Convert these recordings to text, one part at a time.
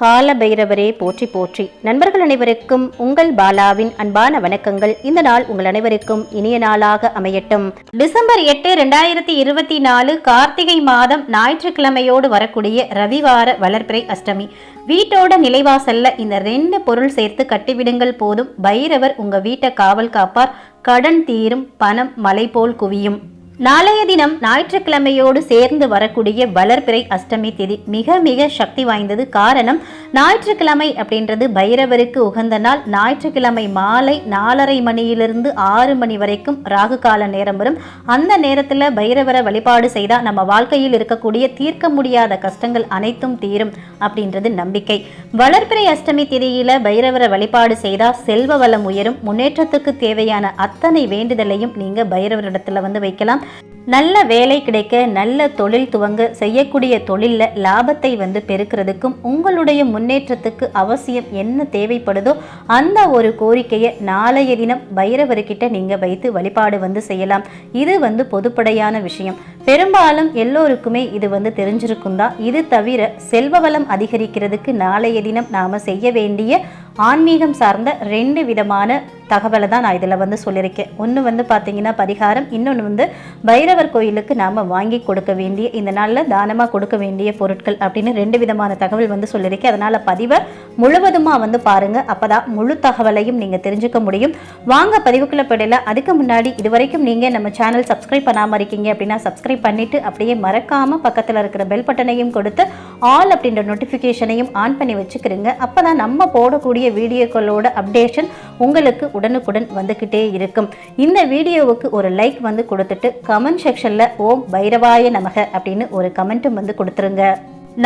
கால பைரவரே போற்றி போற்றி. நண்பர்கள் அனைவருக்கும் உங்கள் பாலாவின் அன்பான வணக்கங்கள். இந்த நாள் உங்கள் அனைவருக்கும் இனிய நாளாக அமையட்டும். டிசம்பர் எட்டு ரெண்டாயிரத்தி இருபத்தி நாலு கார்த்திகை மாதம் ஞாயிற்றுக்கிழமையோடு வரக்கூடிய ரவிவார வளர்பிறை அஷ்டமி. வீட்டோட நிலைவாசல்ல இந்த ரெண்டு பொருள் சேர்த்து கட்டிவிடுங்கள் போதும். பைரவர் உங்க வீட்டை காவல் காப்பார். கடன் தீரும் பணம் மலை போல் குவியும். நாளைய தினம் ஞாயிற்றுக்கிழமையோடு சேர்ந்து வரக்கூடிய வளர்பிறை அஷ்டமி திதி மிக மிக சக்தி வாய்ந்தது. காரணம் ஞாயிற்றுக்கிழமை அப்படின்றது பைரவருக்கு உகந்த நாள். ஞாயிற்றுக்கிழமை மாலை நாலரை மணியிலிருந்து ஆறு மணி வரைக்கும் ராகு கால நேரம் வரும். அந்த நேரத்தில் பைரவரை வழிபாடு செய்தால் நம்ம வாழ்க்கையில் இருக்கக்கூடிய தீர்க்க முடியாத கஷ்டங்கள் அனைத்தும் தீரும் அப்படின்றது நம்பிக்கை. வளர்பிறை அஷ்டமி திதியில பைரவரை வழிபாடு செய்தால் செல்வ வளம் உயரும். முன்னேற்றத்துக்கு தேவையான அத்தனை வேண்டுதலையும் நீங்கள் பைரவரிடத்தில் வந்து வைக்கலாம். நல்ல வேலை கிடைக்க நல்ல தொழில் துவங்க செய்யக்கூடிய தொழிலில் லாபத்தை வந்து பெருக்கிறதுக்கும் உங்களுடைய முன்னேற்றத்துக்கு அவசியம் என்ன தேவைப்படுதோ அந்த ஒரு கோரிக்கையை நாளைய தினம் பைரவர்கிட்ட நீங்கள் வைத்து வழிபாடு வந்து செய்யலாம். இது வந்து பொதுப்படையான விஷயம். பெரும்பாலும் எல்லோருக்குமே இது வந்து தெரிஞ்சிருக்கும் தான் இது தவிர செல்வ வளம் அதிகரிக்கிறதுக்கு நாளைய தினம் நாம் செய்ய வேண்டிய ஆன்மீகம் சார்ந்த ரெண்டு விதமான தகவலை தான் நான் இதில் வந்து சொல்லியிருக்கேன். ஒன்று வந்து பார்த்தீங்கன்னா பரிகாரம் இன்னொன்று வந்து பைரவர் கோயிலுக்கு நாம் வாங்கி கொடுக்க வேண்டிய இந்த நாளில் தானமாக கொடுக்க வேண்டிய பொருட்கள் அப்படின்னு ரெண்டு விதமான தகவல் வந்து சொல்லியிருக்கேன். அதனால் பதிவை முழுவதுமாக வந்து பாருங்கள் அப்போ தான் முழு தகவலையும் நீங்கள் தெரிஞ்சுக்க முடியும். வாங்க பதிவுக்குள்ளே போயிடல அதுக்கு முன்னாடி இது வரைக்கும் நீங்கள் நம்ம சேனல் சப்ஸ்கிரைப் பண்ணாமல் இருக்கீங்க அப்படின்னா சப்ஸ்கிரைப் பண்ணிவிட்டு அப்படியே மறக்காமல் பக்கத்தில் இருக்கிற பெல் பட்டனையும் கொடுத்து ஆல் அப்படின்ற நோட்டிஃபிகேஷனையும் ஆன் பண்ணி வச்சுக்கிறீங்க. அப்போ தான் நம்ம போடக்கூடிய வீடியோக்களோட அப்டேஷன் உங்களுக்கு உடனுக்குடன் வந்துக்கிட்டே இருக்கும். இந்த வீடியோவுக்கு ஒரு லைக் வந்து கொடுத்துட்டு கமெண்ட் செக்ஷனில் ஓம் பைரவாய நமக அப்படின்னு ஒரு கமெண்ட்டும் வந்து கொடுத்துருங்க.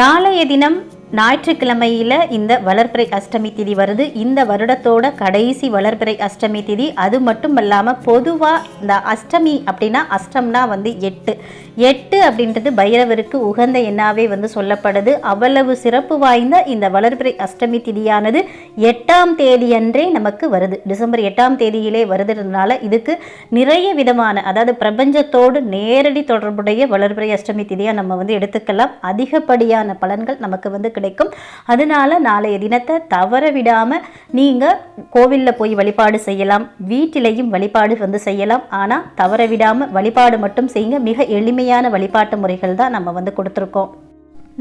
நாளைய தினம் ஞாயிற்றுக்கிழமையில் இந்த வளர்பிறை அஷ்டமி திதி வருது. இந்த வருடத்தோட கடைசி வளர்பிறை அஷ்டமி திதி. அது மட்டும் இல்லாமல் பொதுவாக இந்த அஷ்டமி அப்படின்னா அஷ்டம்னா வந்து எட்டு. எட்டு அப்படின்றது பைரவருக்கு உகந்த எண்ணாவே வந்து சொல்லப்படுது. அவ்வளவு சிறப்பு வாய்ந்த இந்த வளர்பிறை அஷ்டமி திதியானது எட்டாம் தேதியன்றே நமக்கு வருது. டிசம்பர் எட்டாம் தேதியிலே வருதுனால இதுக்கு நிறைய விதமான அதாவது பிரபஞ்சத்தோடு நேரடி தொடர்புடைய வளர்பிறை அஷ்டமி திதியாக நம்ம வந்து எடுத்துக்கலாம். அதிகப்படியான பலன்கள் நமக்கு வந்து கிடைக்கும். அதனால நாளைய தினத்தை தவற விடாமல் நீங்கள் கோவிலில் போய் வழிபாடு செய்யலாம். வீட்டிலையும் வழிபாடு வந்து செய்யலாம். ஆனால் தவற விடாமல் வழிபாடு மட்டும் செய்யுங்க. மிக எளிமையான வழிபாட்டு முறைகள் தான் நம்ம வந்து கொடுத்துருக்கோம்.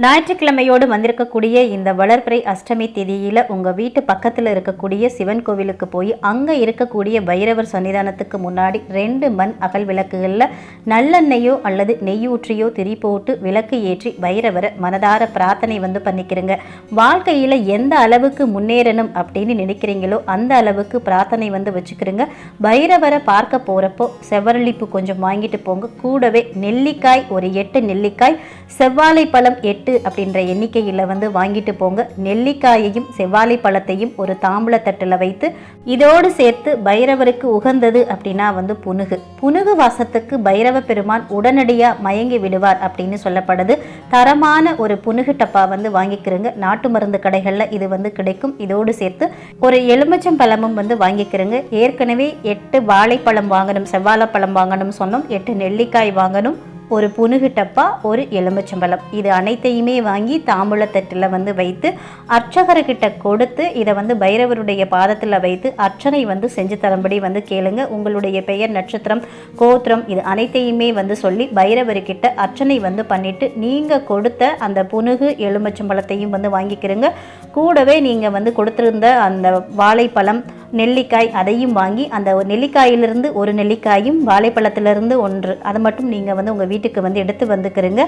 ஞாயிற்றுக்கிழமையோடு வந்திருக்கக்கூடிய இந்த வளர்பிறை அஷ்டமி திதியில் உங்கள் வீட்டு பக்கத்தில் இருக்கக்கூடிய சிவன் கோவிலுக்கு போய் அங்கே இருக்கக்கூடிய பைரவர் சன்னிதானத்துக்கு முன்னாடி ரெண்டு மண் அகல் விளக்குகளில் நல்லெண்ணெயோ அல்லது நெய்யூற்றியோ திரி போட்டு விளக்கு ஏற்றி பைரவரை மனதார பிரார்த்தனை வந்து பண்ணிக்கிறங்க. வாழ்க்கையில் எந்த அளவுக்கு முன்னேறணும் அப்படின்னு நினைக்கிறீங்களோ அந்த அளவுக்கு பிரார்த்தனை வந்து வச்சுக்கிறோங்க. பைரவரை பார்க்க போகிறப்போ செவ்வரளிப்பு கொஞ்சம் வாங்கிட்டு போங்க. கூடவே நெல்லிக்காய் ஒரு எட்டு நெல்லிக்காய் செவ்வாழை பழம் எட்டு அப்படின்ற எண்ணிக்கையில் வந்து வாங்கிட்டு போங்க. நெல்லிக்காயையும் செவ்வாழை பழத்தையும் ஒரு தாம்பூலத்தட்டில் வைத்து இதோடு சேர்த்து பைரவருக்கு உகந்தது அப்படின்னா வந்து புனுகு. புனுகு வாசத்துக்கு பைரவ பெருமான் உடனடியாக மயங்கி விடுவார் அப்படின்னு சொல்லப்படுது. தரமான ஒரு புனுகு டப்பா வந்து வாங்கிக்கிறங்க. நாட்டு மருந்து கடைகளில் இது வந்து கிடைக்கும். இதோடு சேர்த்து ஒரு எலுமிச்சம் பழமும் வந்து வாங்கிக்கிறங்க. ஏற்கனவே எட்டு வாழைப்பழம் வாங்கணும் செவ்வாழைப்பழம் வாங்கணும் சொன்னோம். எட்டு நெல்லிக்காய் வாங்கணும். ஒரு புனுகு டப்பா ஒரு எலுமிச்சம்பழம் இது அனைத்தையுமே வாங்கி தாம்பூலத்தட்டில் வந்து வைத்து அர்ச்சகர்கிட்ட கொடுத்து இதை வந்து பைரவருடைய பாதத்தில் வைத்து அர்ச்சனை வந்து செஞ்சு தரும்படி வந்து கேளுங்க. உங்களுடைய பெயர் நட்சத்திரம் கோத்திரம் இது அனைத்தையுமே வந்து சொல்லி பைரவர்கிட்ட அர்ச்சனை வந்து பண்ணிவிட்டு நீங்கள் கொடுத்த அந்த புனுகு எலுமிச்சம்பழத்தையும் வந்து வாங்கிக்கிறங்க கூடவே நீங்கள் வந்து கொடுத்துருந்த அந்த வாழைப்பழம் நெல்லிக்காய் அதையும் வாங்கி அந்த ஒரு நெல்லிக்காயிலிருந்து ஒரு நெல்லிக்காயும் வாழைப்பழத்திலிருந்து ஒன்று. அதை மட்டும் நீங்கள் வந்து உங்கள் வீட்டுக்கு வந்து எடுத்து வந்துக்கிறீங்க.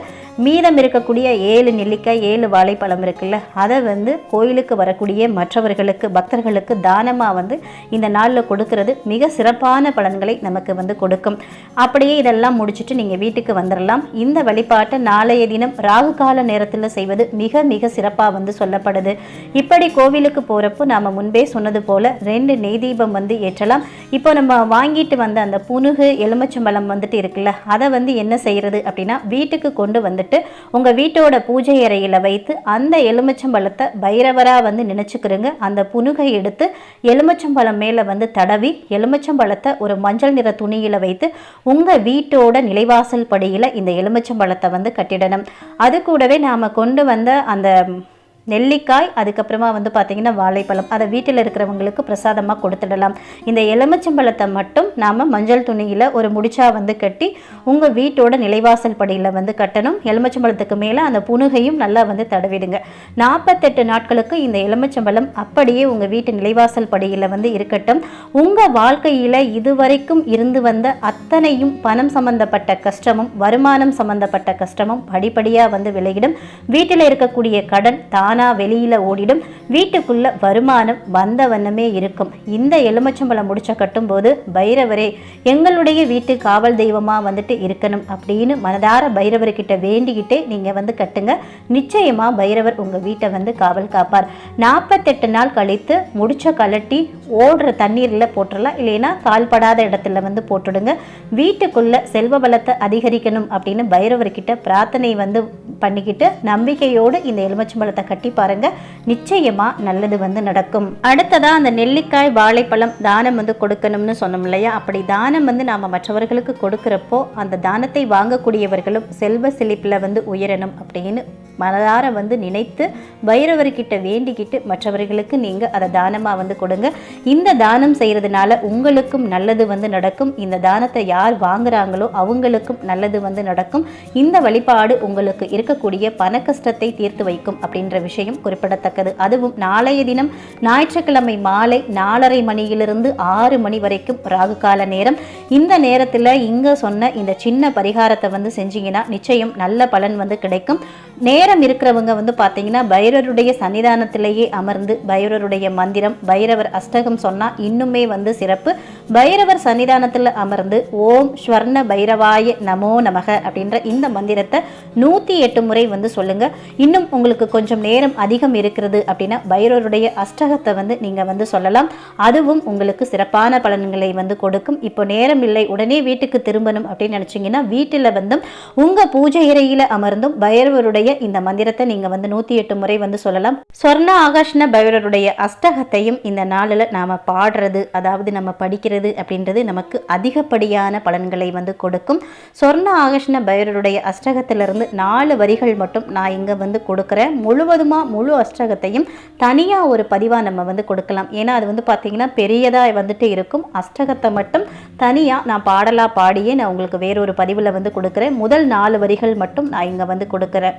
மீதம் இருக்கக்கூடிய ஏழு நெல்லிக்காய் ஏழு வாழைப்பழம் இருக்குல்ல அதை வந்து கோயிலுக்கு வரக்கூடிய மற்றவர்களுக்கு பக்தர்களுக்கு தானமாக வந்து இந்த நாளில் கொடுக்கறது மிக சிறப்பான பலன்களை நமக்கு வந்து கொடுக்கும். அப்படியே இதெல்லாம் முடிச்சுட்டு நீங்கள் வீட்டுக்கு வந்துடலாம் இந்த வழிபாட்டை நாளைய தினம் ராகு கால நேரத்தில் செய்வது மிக மிக சிறப்பாக வந்து சொல்லப்படுது. இப்படி கோவிலுக்கு போகிறப்போ நாம் முன்பே சொன்னது போல் ரெண்டு நெய் தீபம் வந்து ஏற்றலாம். இப்போ நம்ம வாங்கிட்டு வந்த அந்த புனுகு எலுமிச்சம்பழம் வந்துட்டு இருக்குல்ல அதை வந்து என்ன செய்கிறது அப்படின்னா வீட்டுக்கு கொண்டு வந்துட்டு உங்கள் வீட்டோட பூஜை அறையில் வைத்து அந்த எலுமிச்சம்பழத்தை பைரவராக வந்து நினச்சிக்கிறோங்க அந்த புனுகை எடுத்து எலுமிச்சம்பழம் மேலே வந்து தடவி எலுமிச்சம்பழத்தை ஒரு மஞ்சள் நிற துணியில் வைத்து உங்கள் வீட்டோட நிலைவாசல் படியில் இந்த எலுமிச்சம்பழத்தை வந்து கட்டிடணும். அது கூடவே நாம் கொண்டு வந்த அந்த நெல்லிக்காய் அதுக்கப்புறமா வந்து பார்த்திங்கன்னா வாழைப்பழம். அதை வீட்டில் இருக்கிறவங்களுக்கு பிரசாதமாக கொடுத்துடலாம். இந்த எலுமிச்சம்பழத்தை மட்டும் நாம் மஞ்சள் துணியில் ஒரு முடிச்சா வந்து கட்டி உங்கள் வீட்டோட நிலைவாசல் படியில் வந்து கட்டணும். எலுமிச்சம்பழத்துக்கு மேலே அந்த புணுகையும் நல்லா வந்து தடவிடுங்க. நாற்பத்தெட்டு நாட்களுக்கு இந்த எலுமிச்சம்பழம் அப்படியே உங்கள் வீட்டு நிலைவாசல் படியில் வந்து இருக்கட்டும். உங்கள் வாழ்க்கையில் இதுவரைக்கும் இருந்து வந்த அத்தனையும் பணம் சம்பந்தப்பட்ட கஷ்டமும் வருமானம் சம்பந்தப்பட்ட கஷ்டமும் படிப்படியாக வந்து விலகிடும். வீட்டில் இருக்கக்கூடிய கடன் தானா வெளியில ஓடிடும். வீட்டுக்குள்ள வருமானம் வந்த வண்ணமே இருக்கும். இந்த எலுமிச்சம்பழம் முடிச்ச கட்டும்போது பைரவரே எங்களுடைய வீட்டு காவல் தெய்வமா வந்துட்டு இருக்கணும் அப்படின்னு மனதார பைரவர்கிட்ட வேண்டிக்கிட்டே நீங்க வந்து கட்டுங்க. நிச்சயமா பைரவர் உங்க வீட்டை வந்து காவல் காப்பார். நாற்பத்தெட்டு நாள் கழித்து முடிச்ச கலட்டி ஓடுற தண்ணீர்ல போட்டுடலாம் இல்லைன்னா கால்படாத இடத்துல வந்து போட்டுடுங்க. வீட்டுக்குள்ள செல்வ பலத்தை அதிகரிக்கணும் அப்படின்னு பைரவர்கிட்ட பிரார்த்தனை வந்து பண்ணிக்கிட்டு நம்பிக்கையோடு இந்த எலுமிச்சம்பழத்தை கட்டி பாருங்க. நிச்சயமா நல்லது வந்து நடக்கும். அடுத்ததா அந்த நெல்லிக்காய் வாழைப்பழம் தானம் வந்து கொடுக்கணும்னு சொன்னோம் இல்லையா? அப்படி தானம் வந்து நாம மற்றவர்களுக்கு கொடுக்கிறப்போ அந்த தானத்தை வாங்கக்கூடியவர்களும் செல்வ செழிப்பில் வந்து உயரணும் அப்படின்னு மனதார வந்து நினைத்து வைரவர்கிட்ட வேண்டிக்கிட்டு மற்றவர்களுக்கு நீங்க அதை தானமா வந்து கொடுங்க. இந்த தானம் செய்யறதுனால உங்களுக்கும் நல்லது வந்து நடக்கும். இந்த தானத்தை யார் வாங்குறாங்களோ அவங்களுக்கும் நல்லது வந்து நடக்கும். இந்த வழிபாடு உங்களுக்கு இருக்கக்கூடிய பண கஷ்டத்தை தீர்த்து வைக்கும் அப்படின்ற விஷயம் குறிப்பிடத்தக்கது. அதுவும் நாளைய தினம் ஞாயிற்றுக்கிழமை மாலை நாலரை மணியிலிருந்து ஆறு மணி வரைக்கும் ராகு கால நேரம். இந்த நேரத்தில் இங்கே சொன்ன இந்த சின்ன பரிகாரத்தை வந்து செஞ்சீங்கன்னா நிச்சயம் நல்ல பலன் வந்து கிடைக்கும். நேரம் இருக்கிறவங்க வந்து பார்த்தீங்கன்னா பைரவருடைய சன்னிதானத்திலேயே அமர்ந்து பைரவருடைய மந்திரம் பைரவர் அஷ்டகம் சொன்னால் இன்னுமே வந்து சிறப்பு. பைரவர் சன்னிதானத்தில் அமர்ந்து ஓம் ஸ்வர்ண பைரவாய நமோ நமக அப்படின்ற இந்த மந்திரத்தை நூற்றி எட்டு முறை வந்து சொல்லுங்க. இன்னும் உங்களுக்கு கொஞ்சம் நேரம் நேரம் அதிகம் இருக்கிறது அப்படின்னா பைரவருடைய அஷ்டகத்தை வந்து நீங்கள் வந்து சொல்லலாம். அதுவும் உங்களுக்கு சிறப்பான பலன்களை வந்து கொடுக்கும். இப்போ நேரம் இல்லை உடனே வீட்டுக்கு திரும்பணும் அப்படின்னு நினச்சிங்கன்னா வீட்டில் வந்து உங்கள் பூஜை இறையில் அமர்ந்தும் பைரவருடைய இந்த மந்திரத்தை நீங்கள் வந்து நூற்றி எட்டு முறை வந்து சொல்லலாம். சொர்ண ஆகாஷ்ண பைரவருடைய அஷ்டகத்தையும் இந்த நாளில் நாம் பாடுறது அதாவது நம்ம படிக்கிறது அப்படின்றது நமக்கு அதிகப்படியான பலன்களை வந்து கொடுக்கும். சொர்ண ஆகர்ஷ்ண பைரவருடைய அஷ்டகத்திலிருந்து நாலு வரிகள் மட்டும் நான் இங்கே வந்து கொடுக்குறேன். முழுவதும் மொத்தமாக முழு அஷ்டகத்தையும் தனியாக ஒரு பதிவாக நம்ம வந்து கொடுக்கலாம். ஏன்னா அது வந்து பார்த்திங்கன்னா பெரியதாக வந்துட்டு இருக்கும். அஷ்டகத்தை மட்டும் தனியாக நான் பாடலாக பாடியே நான் உங்களுக்கு வேறொரு பதிவில் வந்து கொடுக்குறேன். முதல் நாலு வரிகள் மட்டும் நான் இங்கே வந்து கொடுக்குறேன்.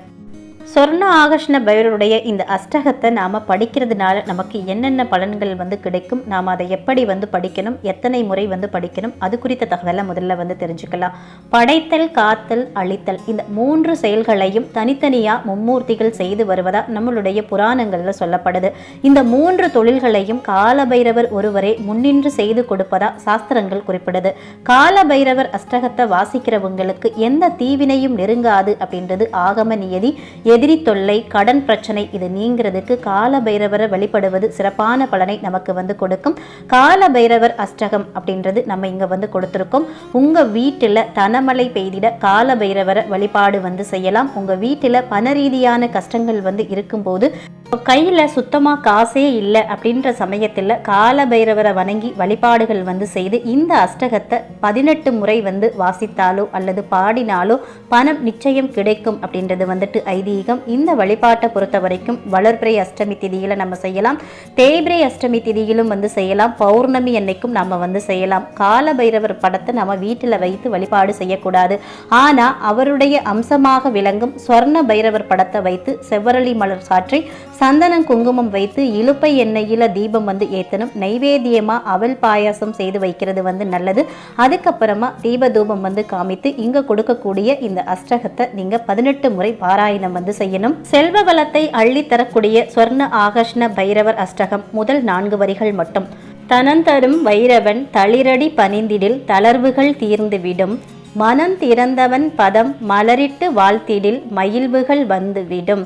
சொர்ண ஆகர்ஷ்ண பைரருடைய இந்த அஷ்டகத்தை நாம் படிக்கிறதுனால நமக்கு என்னென்ன பலன்கள் வந்து கிடைக்கும்? நாம் அதை எப்படி வந்து படிக்கணும்? எத்தனை முறை வந்து படிக்கணும்? அது குறித்த தகவலை முதல்ல வந்து தெரிஞ்சுக்கலாம். படைத்தல் காத்தல் அழித்தல் இந்த மூன்று செயல்களையும் தனித்தனியாக மும்மூர்த்திகள் செய்து வருவதா நம்மளுடைய புராணங்களில் சொல்லப்படுது. இந்த மூன்று தொழில்களையும் காலபைரவர் ஒருவரே முன்னின்று செய்து கொடுப்பதா சாஸ்திரங்கள் குறிப்பிடுது. காலபைரவர் அஷ்டகத்தை வாசிக்கிறவங்களுக்கு எந்த தீவினையும் நெருங்காது அப்படின்றது ஆகம நியதி. எதிரி தொல்லை கடன் பிரச்சனை இது நீங்கிறதுக்கு கால பைரவரை வழிபடுவது சிறப்பான பலனை நமக்கு வந்து கொடுக்கும். கால பைரவர் அஷ்டகம் அப்படின்றது நம்ம இங்கே வந்து கொடுத்துருக்கோம். உங்கள் வீட்டில் தனமழை பெய்திட கால பைரவரை வழிபாடு வந்து செய்யலாம். உங்கள் வீட்டில் பண ரீதியான கஷ்டங்கள் வந்து இருக்கும்போது கையில் சுத்தமாக காசே இல்லை அப்படின்ற சமயத்தில் கால பைரவரை வணங்கி வழிபாடுகள் வந்து செய்து இந்த அஷ்டகத்தை பதினெட்டு முறை வந்து வாசித்தாலோ அல்லது பாடினாலோ பணம் நிச்சயம் கிடைக்கும் அப்படின்றது வந்துட்டு ஐதீகம். இந்த வழிபாட்டை பொறுத்த வரைக்கும் வளர்பிறை அஷ்டமி திதியில் நம்ம செய்யலாம். தேய்பிரை அஷ்டமி திதியிலும் வந்து செய்யலாம். பௌர்ணமி அன்னைக்கும் நம்ம வந்து செய்யலாம். கால பைரவர் படத்தை நம்ம வீட்டில் வைத்து வழிபாடு செய்யக்கூடாது. ஆனால் அவருடைய அம்சமாக விளங்கும் ஸ்வர்ண பைரவர் படத்தை வைத்து செவ்வரளி மலர் சாற்றி சந்தனம் குங்குமம் வைத்து இழுப்பை எண்ணெயில் தீபம் வந்து ஏற்றணும் நைவேத்தியமாக அவல் பாயாசம் செய்து வைக்கிறது வந்து நல்லது. அதுக்கப்புறமா தீப தூபம் வந்து காமித்து இங்கே கொடுக்கக்கூடிய இந்த அஷ்டகத்தை நீங்கள் பதினெட்டு முறை பாராயணம் வந்து செய்யணும். செல்வ வளத்தை அள்ளித்தரக்கூடிய ஸ்வர்ண ஆகர்ஷ்ண பைரவர் அஷ்டகம் முதல் நான்கு வரிகள் மட்டும். தனந்தரும் வைரவன் தளிரடி பணிந்திடில் தளர்வுகள் தீர்ந்துவிடும் மனம் திறந்தவன் பதம் மலரிட்டு வாழ்த்திடில் மயில்வுகள் வந்துவிடும்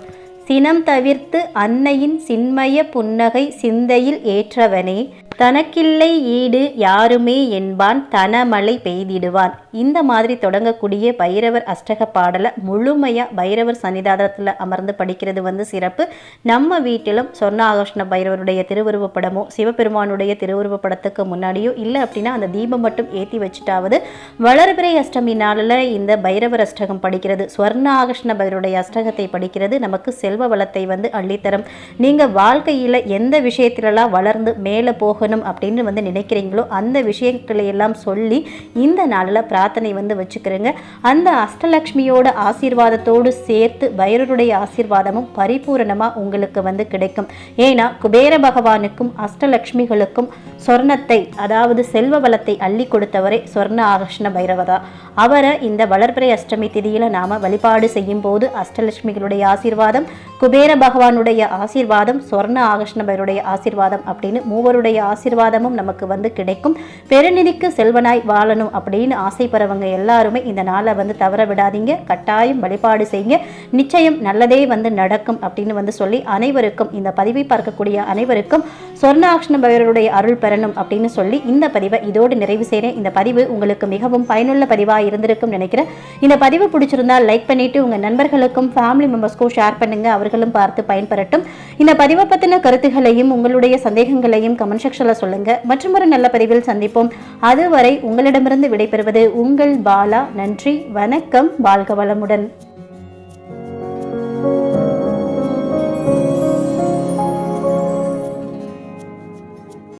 சினம் தவிர்த்து அன்னையின் சின்மய புன்னகை சிந்தையில் ஏற்றவனே. தனக்கில்லை ஈடு யாருமே என்பான் தனமழை பெய்திடுவான். இந்த மாதிரி தொடங்கக்கூடிய பைரவர் அஷ்டக பாடலை முழுமையாக பைரவர் சன்னிதானத்தில் அமர்ந்து படிக்கிறது வந்து சிறப்பு. நம்ம வீட்டிலும் சொர்ண ஆகர்ஷ்ண பைரவருடைய திருவுருவ படமோ சிவபெருமானுடைய திருவுருவப்படத்துக்கு முன்னாடியோ இல்லை அப்படின்னா அந்த தீபம் மட்டும் ஏற்றி வச்சுட்டாவது வளர்பிறை அஷ்டமி நாளில் இந்த பைரவர் அஷ்டகம் படிக்கிறது ஸ்வர்ண ஆகர்ஷ்ண பைரவருடைய அஷ்டகத்தை படிக்கிறது நமக்கு செல்வ வளத்தை வந்து அள்ளித்தரும். நீங்கள் வாழ்க்கையில் எந்த விஷயத்திலலாம் வளர்ந்து மேலே போக ஆகணும் அப்படின்னு வந்து நினைக்கிறீங்களோ அந்த விஷயங்களை எல்லாம் சொல்லி இந்த நாளில் பிரார்த்தனை வந்து வச்சுக்கிறேங்க. அந்த அஷ்டலக்ஷ்மியோட ஆசீர்வாதத்தோடு சேர்த்து பைரவருடைய ஆசீர்வாதமும் பரிபூரணமாக உங்களுக்கு வந்து கிடைக்கும். ஏன்னா குபேர பகவானுக்கும் அஷ்டலக்ஷ்மிகளுக்கும் சொர்ணத்தை அதாவது செல்வ வளத்தை அள்ளி கொடுத்தவரே சொர்ண ஆகர்ஷ்ண பைரவதா அவரை இந்த வளர்பிறை அஷ்டமி திதியில் நாம் வழிபாடு செய்யும் போது அஷ்டலட்சுமிகளுடைய ஆசீர்வாதம் குபேர பகவானுடைய ஆசீர்வாதம் சொர்ண ஆகர்ஷ்ண பைரவருடைய ஆசீர்வாதம் அப்படின்னு மூவருடைய ஆசீர்வாதமும் நமக்கு வந்து கிடைக்கும். பெருநிதிக்கு செல்வனாய் வாழணும் அப்படின்னு ஆசைப்படுறவங்க எல்லாருமே இந்த நாளை வந்து தவற விடாதீங்க. கட்டாயம் வழிபாடு செய்யுங்க. நிச்சயம் நல்லதே வந்து நடக்கும் அப்படின்னு வந்து சொல்லி அனைவருக்கும் இந்த பதிவை பார்க்கக்கூடிய அனைவருக்கும் சொர்ணாக்ஷ்ண பைரவருடைய அருள் பெறணும் அப்படின்னு சொல்லி இந்த பதிவை இதோடு நிறைவு செய்கிறேன் இந்த பதிவு உங்களுக்கு மிகவும் பயனுள்ள பதிவாக இருந்திருக்கும் நினைக்கிறேன். இந்த பதிவு பிடிச்சிருந்தால் லைக் பண்ணிவிட்டு உங்கள் நண்பர்களுக்கும் ஃபேமிலி மெம்பர்ஸ்க்கும் ஷேர் பண்ணுங்கள் அவர்களும் பார்த்து பயன்பெறட்டும். இந்த பதிவை பற்றின கருத்துகளையும் உங்களுடைய சந்தேகங்களையும் கமெண்ட் செக்ஷனில் சொல்லுங்கள் மற்றும் ஒரு நல்ல பதிவில் சந்திப்போம். அதுவரை உங்களிடமிருந்து விடைபெறுவது உங்கள் பாலா. நன்றி. வணக்கம். வாழ்க வளமுடன்.